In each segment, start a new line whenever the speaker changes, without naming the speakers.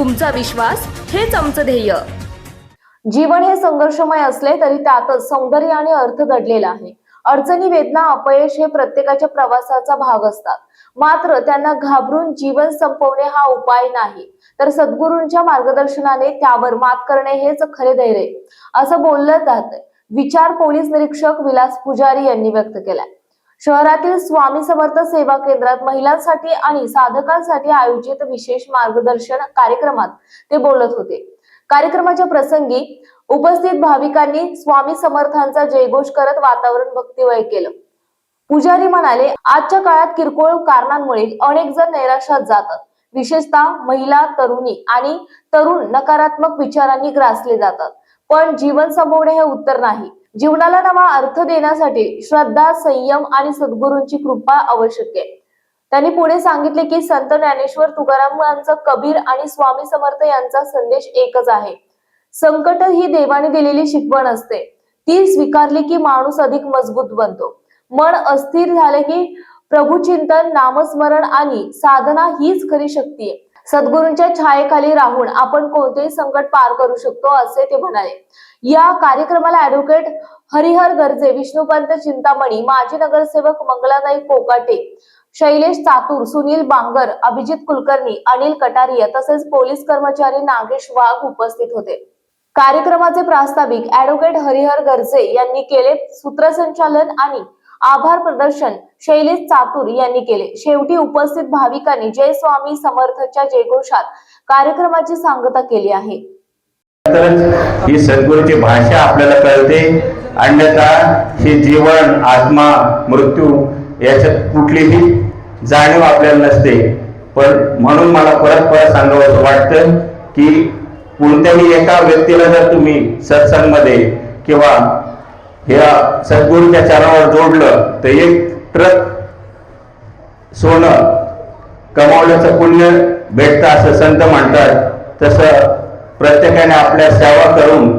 तुमचा विश्वास हेच आमचं ध्येय.
जीवन हे संघर्षमय असले तरी त्यातच सौंदर्य आणि अर्थ दडलेला आहे. अडचणी वेदना अपयश हे प्रत्येकाच्या प्रवासाचा भाग असतात. मात्र त्यांना घाबरून जीवन संपवणे हा उपाय नाही. तर सद्गुरूंच्या मार्गदर्शनाने त्यावर मात करणे हेच खरे धैर्य असं बोललं जात विचार पोलीस निरीक्षक विलास पुजारी यांनी व्यक्त केलाय. शहरातील स्वामी समर्थ सेवा केंद्रात महिलांसाठी आणि साधकांसाठी आयोजित विशेष मार्गदर्शन कार्यक्रमात ते बोलत होते. कार्यक्रमाच्या प्रसंगी उपस्थित भाविकांनी स्वामी समर्थांचा जयघोष करत वातावरण भक्तिमय केलं. पुजारी म्हणाले आजच्या काळात किरकोळ कारणांमुळे अनेक जण नैराश्यात जातात. विशेषतः महिला तरुणी आणि तरुण नकारात्मक विचारांनी ग्रासले जातात. पण जीवन संपवणे हे उत्तर नाही. जीवनाला नवा अर्थ देण्यासाठी श्रद्धा संयम आणि सद्गुरूंची कृपा आवश्यक आहे. त्यांनी पुढे सांगितले की संत ज्ञानेश्वर तुकाराम यांचा कबीर आणि स्वामी समर्थ यांचा संदेश एकच आहे. संकट ही देवाने दिलेली शिकवण असते. ती स्वीकारली की माणूस अधिक मजबूत बनतो. मन अस्थिर झाले की प्रभुचिंतन नामस्मरण आणि साधना हीच खरी शक्ती आहे. सद्गुरूंच्या छायेखाली राहून आपण कोणतेही संकट पार करू शकतो असे ते म्हणाले. या कार्यक्रमाला ऍडव्होकेट हरिहर गर्जे विष्णुपंत चिंतामणी माजी नगरसेवक मंगलाताई कोकाटे शैलेश चातूर सुनील बांगर अभिजित कुलकर्णी अनिल कटारिया तसेच पोलीस कर्मचारी नागेश वाघ उपस्थित होते. कार्यक्रमाचे प्रास्ताविक ऍडव्होकेट हरिहर गर्जे यांनी केले. सूत्रसंचालन आणि आभार प्रदर्शन शैलेश चातुर यांनी केले. शेवटी उपस्थित भाविकांनी जय स्वामी समर्थच्या जयघोषात कार्यक्रमाची सांगता केली आहे.
तरच ही सद्गुरूची भाषा आपल्याला कळते. अन्यथा हे जीवन आत्मा मृत्यू याच्यात कुठलीही जाणीव आपल्याला नसते. पण म्हणून मला परत परत सांगावं वाटतं की कोणत्याही एका व्यक्तीला जर तुम्ही सत्संगमध्ये किंवा ह्या सद्गुरूच्या चरणावर जोडलं तर एक ट्रक सोनं कमावल्याचं पुण्य भेटतं असं संत म्हणतात. तसं प्रत्येकाने आपल्या सेवा करून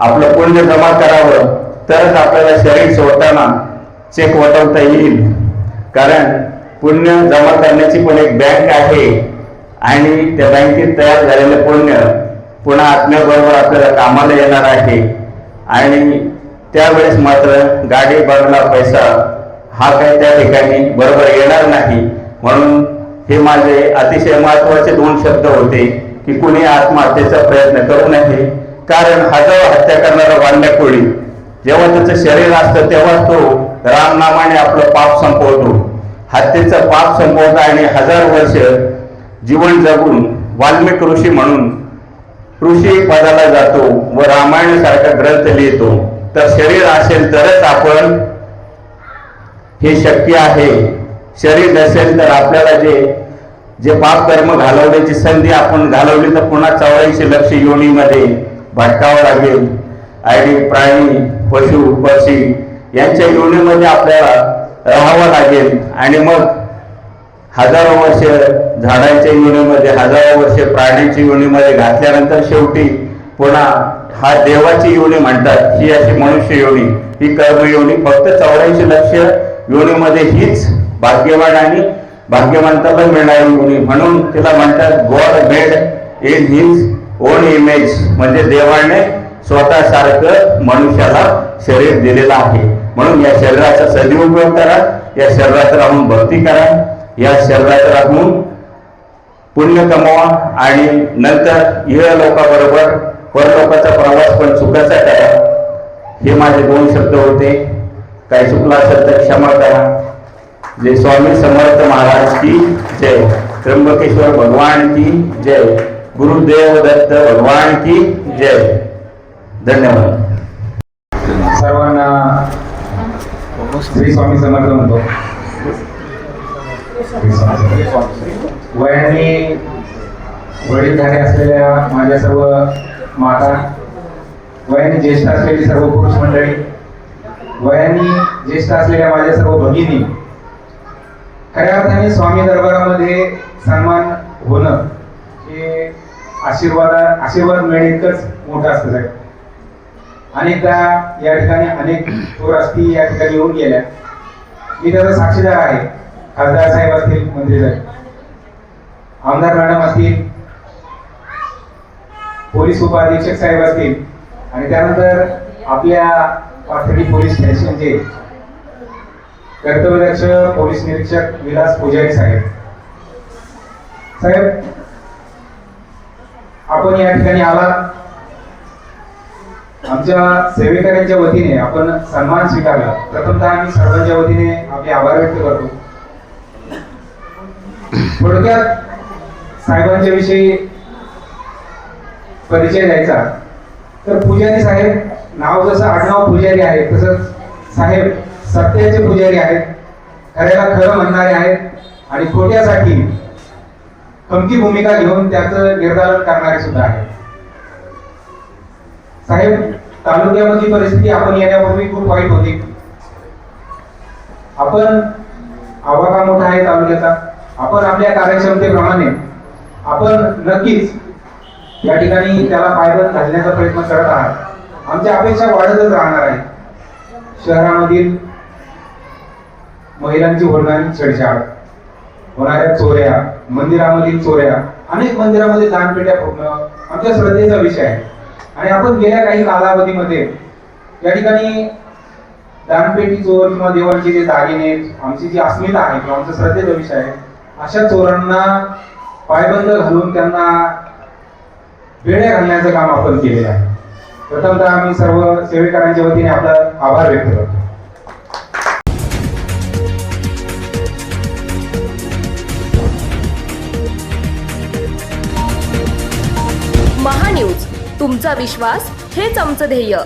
आपलं पुण्य जमा करावं तरच आपल्याला शरीर सोडताना चेक वटवता येईल. कारण पुण्य जमा करण्याची पण एक बँक आहे आणि त्या बँकेत तयार झालेलं पुण्य पुन्हा आत्म्याबरोबर आपल्याला कामाला येणार आहे. आणि त्यावेळेस मात्र गाडी बंगला पैसा हा काही त्या ठिकाणी बरोबर येणार नाही. म्हणून हे माझे अतिशय महत्त्वाचे दोन शब्द होते की कुणी आत्महत्येचा प्रयत्न करू नये. कारण हजारो हत्या करणारा वांड्या कोळी जेव्हा त्याचं शरीर असतं तेव्हा तो रामनामाने आपलं पाप संपवतो. हत्येचं पाप संपवतो आणि हजार वर्ष जीवन जगून वाल्मिक ऋषी म्हणून ऋषी पदाला जातो व रामायण सारखा ग्रंथ लिहितो. तर शरीर असेल तरच आपण हे शक्य आहे. शरीर नसेल तर आपल्याला जे जे पाप कर्म घालवण्याची संधी आपण घालवली तर पुन्हा चौऱ्याऐंशी लक्ष योनीमध्ये भटकावं लागेल. आणि प्राणी पशु पक्षी यांच्या योनीमध्ये आपल्याला राहावं लागेल. आणि मग हजारो वर्ष झाडांच्या योनीमध्ये हजारो वर्ष प्राण्यांच्या योनीमध्ये घातल्यानंतर शेवटी पुन्हा हा देवाची योनी म्हणतात. ही अशी मनुष्य योनी. ही कर्म योनी. फक्त चौऱ्याऐंशी लक्ष योनीमध्ये हीच भाग्यवान आणि भाग्यवंताला मिळणारी योनी. म्हणून तिला म्हणतात God made in his own image म्हणजे देवाने स्वतःसारखं मनुष्याला शरीर दिलेलं आहे. म्हणून या शरीराचा सदुपयोग करा. या शरीरात राहून भक्ती करा. या शरीरात राहून पुण्य कमवा. आणि नंतर इह लोकांबरोबर परलोकाचा प्रवास पण सुखाचा करा. हे माझे दोन शब्द होते. काही चुकला असेल तर क्षमा करा. जे स्वामी समर्थ महाराज की जय. त्र्यंबकेश्वर भगवान की जय. गुरुदेव दत्त भगवान की जय. धन्यवाद.
सर्वांना श्री स्वामी समर्थ म्हणतो. वयाने वडील समर्थ. वयाने वडीलधारे असलेल्या माझ्या सर्व माता वयाने ज्येष्ठ असलेली सर्व पुरुष मंडळी वयाने ज्येष्ठ असलेल्या माझ्या सर्व भगिनी खऱ्या अर्थाने स्वामी दरबारामध्ये सन्मान होणं हे आशीर्वाद आशीर्वाद मिळणे मोठं असतं साहेब. अनेकदा या ठिकाणी अनेक थोर असती या ठिकाणी येऊन गेल्या. मी त्याचा साक्षीदार आहे. खासदार साहेब असतील मंत्री साहेब. आमदार मॅडम असतील पोलीस उपअधीक्षक साहेब असतील आणि त्यानंतर आपल्या पाथडी पोलीस स्टेशनचे कर्तव्यदक्ष पोलीस निरीक्षक विलास पुजारी साहेब. साहेब आपण या ठिकाणी आलात. आमच्या सेवेकऱ्यांच्या वतीने आपण सन्मान स्वीकारला. प्रथमतः आम्ही सर्वांच्या वतीने आपले आभार व्यक्त करतो. थोडक्यात साहेबांच्या विषयी परिचय द्यायचा. तर पुजारी साहेब नाव जसं आडनाव पुजारी आहे तसंच साहेब सत्याचे पुजारी आहेत. खऱ्याला खरं म्हणणारे आहेत. आणि खोट्यासाठी खमकी भूमिका घेऊन त्याचं निर्धारण करणारे सुद्धा आहेत. साहेब तालुक्यामधली परिस्थिती आपण येण्यापूर्वी खूप वाईट होती. आपण आवाका मोठा आहे तालुक्याचा. आपण आपल्या कार्यक्षमतेप्रमाणे आपण नक्कीच या ठिकाणी त्याला पायदळ घालण्याचा प्रयत्न करत आहात. आमच्या अपेक्षा वाढतच राहणार आहे शहरामधील महिलांची होणारी छेडछाड होणाऱ्या चोऱ्या मंदिरामधील चोऱ्या अनेक मंदिरामध्ये दानपेट्या फोडणं आमच्या श्रद्धेचा विषय आहे. आणि आपण गेल्या काही कालावधीमध्ये या ठिकाणी दानपेटी चोर किंवा देवांचे जे दागिने आमची जी अस्मिता आहे किंवा आमचा श्रद्धेचा विषय आहे अशा चोरांना पायबंद घालून त्यांना वेळे घालण्याचं काम आपण केलेलं आहे. प्रथमतः आम्ही सर्व सेवेकरांच्या वतीने आपला आभार व्यक्त करतो.
महान्यूज तुमचा विश्वास हेच आमचं ध्येय.